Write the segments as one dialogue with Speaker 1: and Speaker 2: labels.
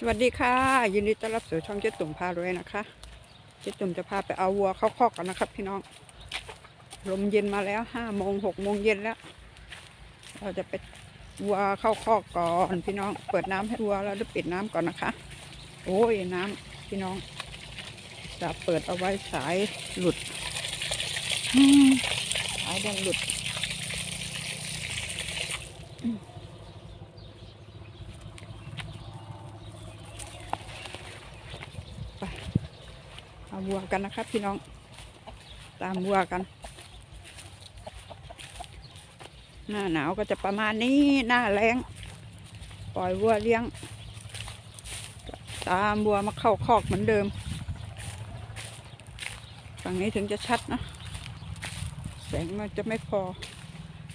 Speaker 1: สวัสดีค่ะ ยินดีต้อนรับสู่ช่องเจ๊ตุ่มพารวยนะคะ เจ๊ตุ่มจะพาไปเอาวัวเข้าคอกกันนะครับ พี่น้อง ลมเย็นมาแล้วห้าโมงหกโมงเย็นแล้ว เราจะไปวัวเข้าคอกก่อนพี่น้อง เปิดน้ำให้วัวแล้วจะปิดน้ำก่อนนะคะ โอ้ยน้ำพี่น้อง จะเปิดเอาไว้สายหลุดสายดันหลุด เอาวัวกันนะครับพี่น้อง ตามวัวกัน หน้าหนาวก็จะประมาณนี้หน้าแรงปล่อยวัวเลี้ยง ตามวัวมาเข้าคอกเหมือนเดิม ฝั่งนี้ถึงจะชัดนะแสงมันจะไม่พอ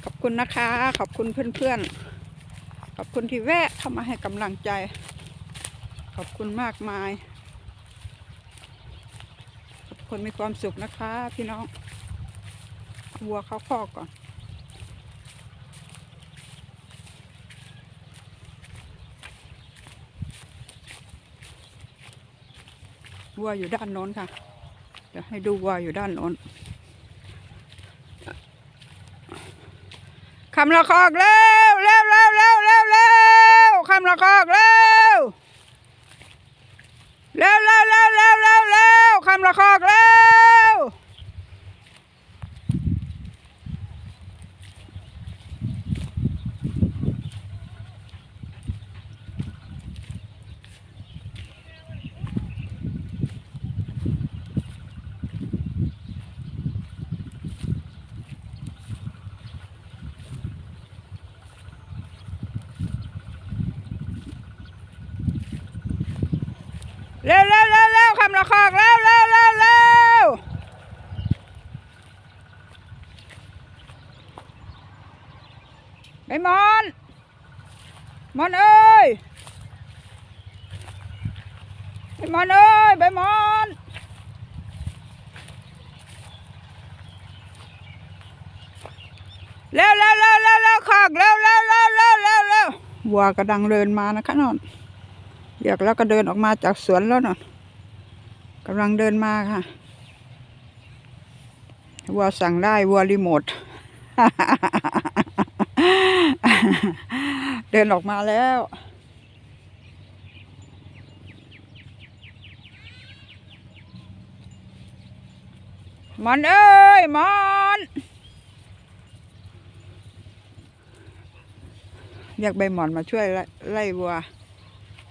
Speaker 1: ขอบคุณนะคะ ขอบคุณเพื่อนๆ ขอบคุณที่แวะเข้ามาให้กำลังใจ ขอบคุณมากมาย คนมีความสุขนะคะ พี่น้องวัวเขาคอกก่อน วัวอยู่ด้านโน้นค่ะ เดี๋ยวให้ดูวัวอยู่ด้านโน้นคำละคอกเร็วเร็วเร็วเร็วเร็วเร็วคำละคอกเร็ว เร็วเร็วเร็วเร็วเร็วเร็วคำละคอกเร็ว เร็วเร็วเร็วเร็วคำละคอกเร็วเร็วเร็วเร็วไอ้มอนมอนเอ้ยไอ้มอนเอ้ยใบมอนเร็วเร็วเร็วเร็วเร็วคอกเร็วเร็วเร็วเร็วเร็วเร็ววัวกระดังเดินมานะคะนอน อยกแล้วก็เดินออกมาจากสวนแล้วเน่ะกำลังเดินมาค่ะ วัวสั่งได้วัวรีโมท เดินออกมาแล้วมอนเอ้ยมอนเรียกใบหมอนมาช่วยไล่วัว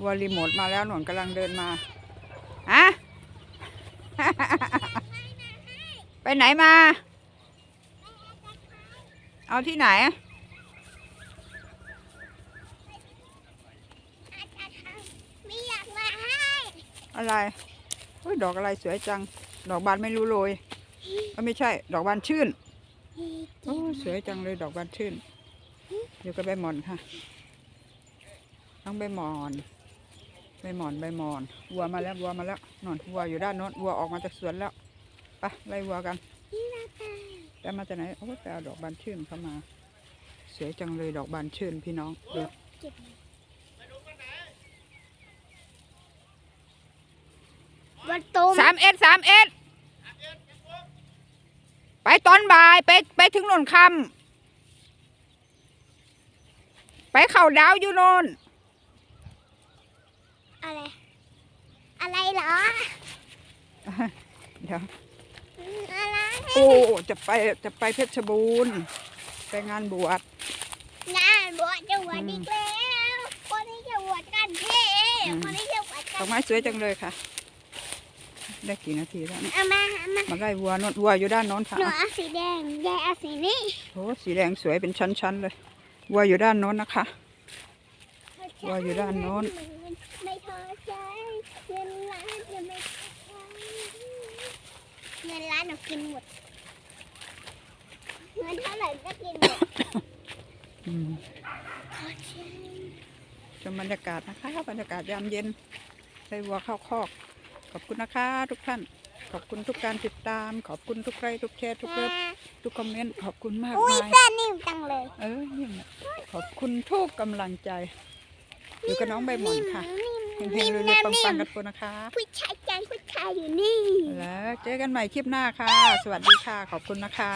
Speaker 1: วัวรีโมทมาแล้วหนวนกำลังเดินมาอะไปไหนมา เอาที่ไหน
Speaker 2: ไม่อยากมาให้
Speaker 1: อะไรเฮ้ยดอกอะไรสวยจัง ดอกบานไม่รู้โรยเอ้ยไม่ใช่ ดอกบานชื่นโอ้ยสวยจังเลยดอกบานชื่น อยู่กับใบหมอนค่ะ ต้องใบหมอน ใบหมอนใบหมอนวัวมาแล้ววัวมาแล้วนอนวัวอยู่ด้านโน้นวัวออกมาจากสวนแล้วไปไล่วัวกัน
Speaker 2: นี่นะตา
Speaker 1: แต่มาจากไหนโอ้ยไปเอาดอกบานชื่นเข้ามา สวยจังเลยดอกบานชื่นพี่น้องดู
Speaker 2: เก็บวันตูม
Speaker 1: สามเอ็ดสามเอ็ดไปตอนบ่ายไปไปถึงนนคำไปเข่าดาวอยู่โนน
Speaker 2: อะไร อะไรเหรอ
Speaker 1: เดี๋ยว
Speaker 2: อะไร
Speaker 1: โอ้จะไปจะไปเพชรบูรณ์ไปงานบวช
Speaker 2: งานบวชจะบวชอีกแล้วคนนี้จะบวชกันพี่คนนี้จะบวช
Speaker 1: ด
Speaker 2: กั
Speaker 1: อนกไม้สวยจังเลยค่ะ ได้กี่นาทีแล้วเนี่ย
Speaker 2: เอามาเอามา
Speaker 1: มาไล่วัวนนวัวอยู่ด้านโน้นค่ะ
Speaker 2: หนูเอาสีแดงยายเอาสีนี้
Speaker 1: โอ้สีแดงสวยเป็นชั้นๆเลยวัวอยู่ด้านโน้นนะคะว่าอยู่ด้านโน้น
Speaker 2: ไม่พอใจเงินล้านจะไม่พอใจเงินล้านหนูกินหมดเงินเท่าไหร่ก็กินหมด
Speaker 1: อืม
Speaker 2: ขอเชิญ
Speaker 1: ชมบรรยากาศนะคะบรรยากาศยามเย็นไล่วัวเข้าคอก ขอบคุณนะคะ ทุกท่าน ขอบคุณทุกการติดตาม ขอบคุณทุกไลค์ทุกแชร์ทุกเลิฟทุกคอมเมนต์ขอบคุณมาก
Speaker 2: อุ้ย
Speaker 1: มาย
Speaker 2: เสื้อนิ่มจังเลย
Speaker 1: เออนี่แหละขอบคุณทุกกำลังใจ อยู่กับน้องใบหมอนค่ะ
Speaker 2: นิ่ม
Speaker 1: เฮงๆรวยๆปังๆกันทุกคนนะคะ
Speaker 2: ผู้ชายจังผู้ชายอยู่นี่
Speaker 1: แล้วเจอกันใหม่คลิปหน้าค่ะ สวัสดีค่ะ ขอบคุณนะคะ